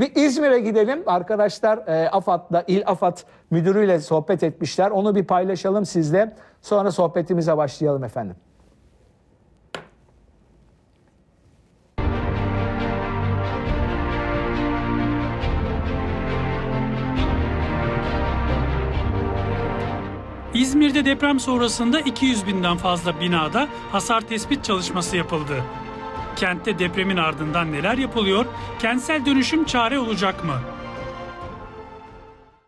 Bir İzmir'e gidelim. Arkadaşlar e, AFAD'la, İl AFAD müdürüyle sohbet etmişler. Onu bir paylaşalım sizle. Sonra sohbetimize başlayalım efendim. İzmir'de deprem sonrasında 200 binden fazla binada hasar tespit çalışması yapıldı. Kentte depremin ardından neler yapılıyor? Kentsel dönüşüm çare olacak mı?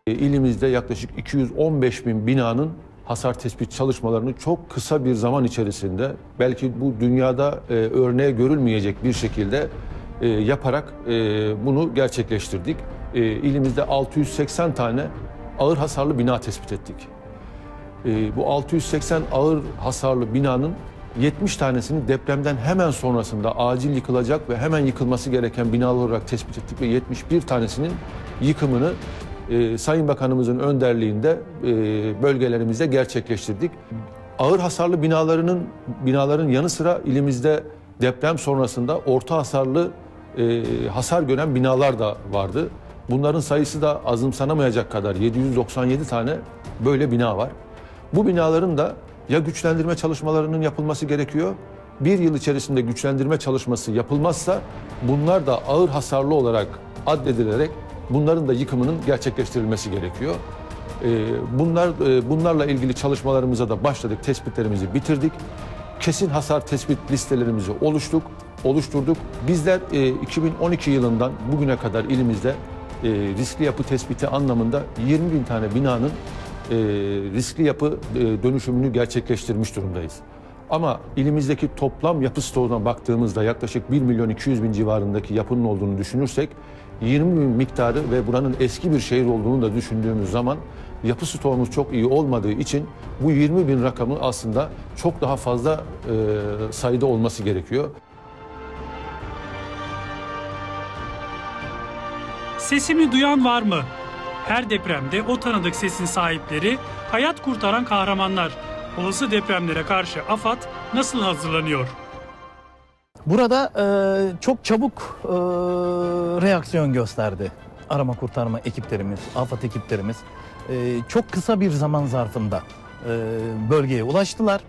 İlimizde yaklaşık 215 bin binanın hasar tespit çalışmalarını çok kısa bir zaman içerisinde belki bu dünyada e, örneğe görülmeyecek bir şekilde e, yaparak e, bunu gerçekleştirdik. E, ilimizde 680 tane ağır hasarlı bina tespit ettik. E, bu 680 ağır hasarlı binanın 70 tanesini depremden hemen sonrasında acil yıkılacak ve hemen yıkılması gereken binalar olarak tespit ettik ve 71 tanesinin yıkımını e, Sayın Bakanımızın önderliğinde e, bölgelerimizde gerçekleştirdik. Ağır hasarlı binalarının binaların yanı sıra ilimizde deprem sonrasında orta hasarlı e, hasar gören binalar da vardı. Bunların sayısı da azımsanamayacak kadar 797 tane böyle bina var. Bu binaların da ya güçlendirme çalışmalarının yapılması gerekiyor. Bir yıl içerisinde güçlendirme çalışması yapılmazsa bunlar da ağır hasarlı olarak addedilerek bunların da yıkımının gerçekleştirilmesi gerekiyor. Ee, Bunlar e, bunlarla ilgili çalışmalarımıza da başladık, tespitlerimizi bitirdik. Kesin hasar tespit listelerimizi oluştuk, oluşturduk. Bizler e, 2012 yılından bugüne kadar ilimizde e, riskli yapı tespiti anlamında 20 bin tane binanın e, riskli yapı e, dönüşümünü gerçekleştirmiş durumdayız. Ama ilimizdeki toplam yapı stoğuna baktığımızda yaklaşık 1 milyon 200 bin civarındaki yapının olduğunu düşünürsek 20 bin miktarı ve buranın eski bir şehir olduğunu da düşündüğümüz zaman yapı stoğumuz çok iyi olmadığı için bu 20 bin rakamı aslında çok daha fazla e, sayıda olması gerekiyor. Sesimi duyan var mı? Her depremde o tanıdık sesin sahipleri hayat kurtaran kahramanlar. Olası depremlere karşı AFAD nasıl hazırlanıyor? Burada e, çok çabuk e, reaksiyon gösterdi arama kurtarma ekiplerimiz, afet ekiplerimiz. E, çok kısa bir zaman zarfında e, bölgeye ulaştılar.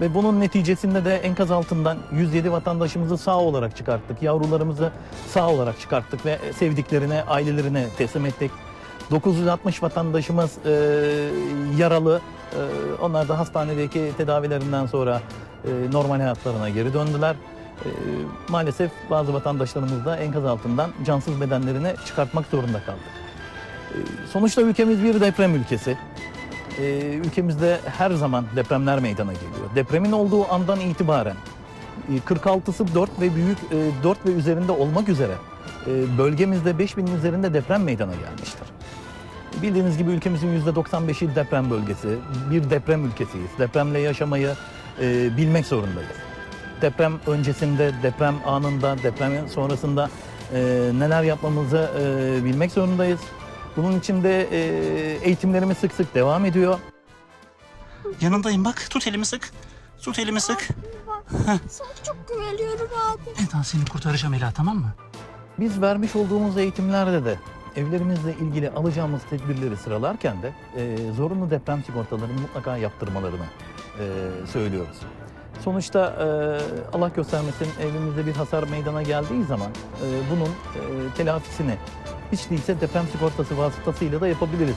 Ve bunun neticesinde de enkaz altından 107 vatandaşımızı sağ olarak çıkarttık. Yavrularımızı sağ olarak çıkarttık ve sevdiklerine, ailelerine teslim ettik. 960 vatandaşımız e, yaralı. E, onlar da hastanedeki tedavilerinden sonra e, normal hayatlarına geri döndüler. E, maalesef bazı vatandaşlarımız da enkaz altından cansız bedenlerini çıkartmak zorunda kaldı. E, sonuçta ülkemiz bir deprem ülkesi. E, ülkemizde her zaman depremler meydana geliyor. Depremin olduğu andan itibaren e, 46'sı 4 ve büyük e, 4 ve üzerinde olmak üzere e, bölgemizde 5000'in üzerinde deprem meydana gelmiştir. Bildiğiniz gibi ülkemizin %95'i deprem bölgesi. Bir deprem ülkesiyiz. Depremle yaşamayı e, bilmek zorundayız. Deprem öncesinde, deprem anında, depremin sonrasında e, neler yapmamızı e, bilmek zorundayız. Bunun için de e, eğitimlerimiz sık sık devam ediyor. Yanındayım bak. Tut elimi sık. Tut elimi sık. Sana çok güveniyorum abi. Eda seni kurtaracağım Ela tamam mı? Biz vermiş olduğumuz eğitimlerde de evlerimizle ilgili alacağımız tedbirleri sıralarken de e, zorunlu deprem sigortalarını mutlaka yaptırmalarını e, söylüyoruz. Sonuçta e, Allah göstermesin evimizde bir hasar meydana geldiği zaman e, bunun e, telafisini hiç değilse deprem sigortası vasıtasıyla da yapabiliriz.